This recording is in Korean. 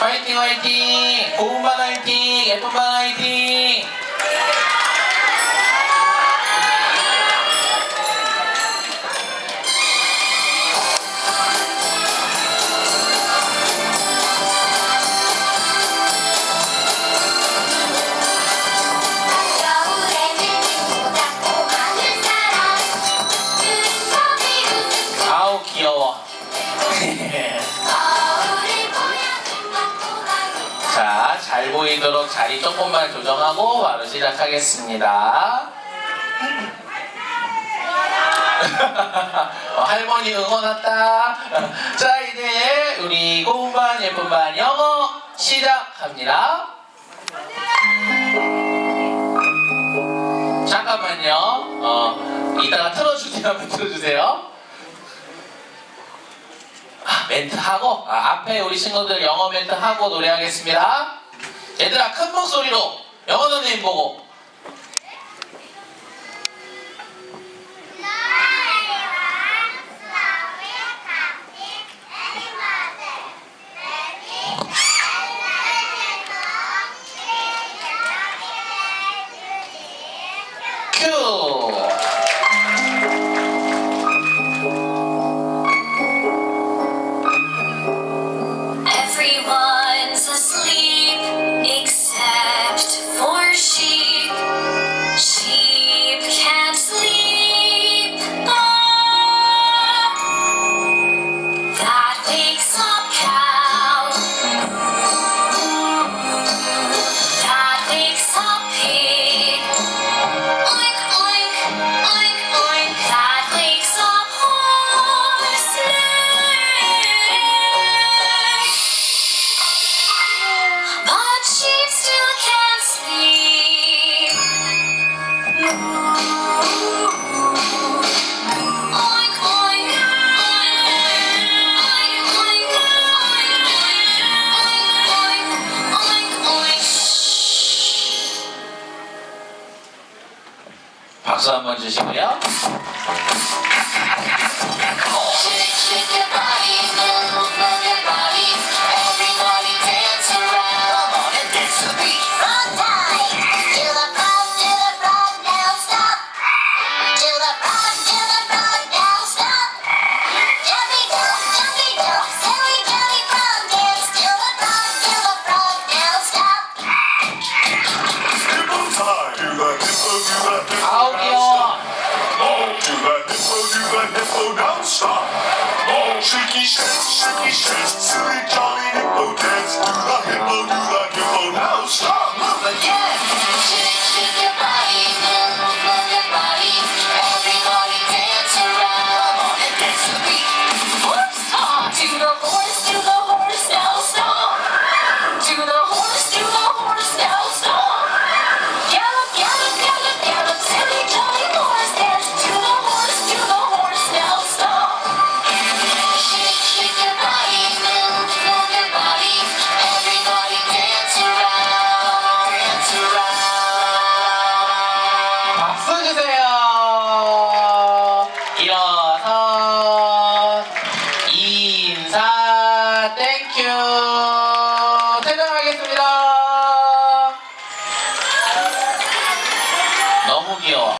화이팅 화이팅. 고운반 화이팅 예쁜반 화이팅 보이도록 자리 조금만 조정하고 바로 시작하겠습니다. 어, 할머니 응원 왔다. 자, 이제 우리 고운반 예쁜반 영어 시작합니다. 잠깐만요. 어, 이따가 틀어주세요. 틀어주세요. 아, 멘트 하고 아, 앞에 우리 친구들 영어 멘트 하고 노래하겠습니다. 얘들아 큰 목소리로 영어 선생님 보고 happy. 박수 한번 주시고요. Non-stop Oh, shaky shakes, shaky shakes To the jolly hippo dance Do the hippo, do the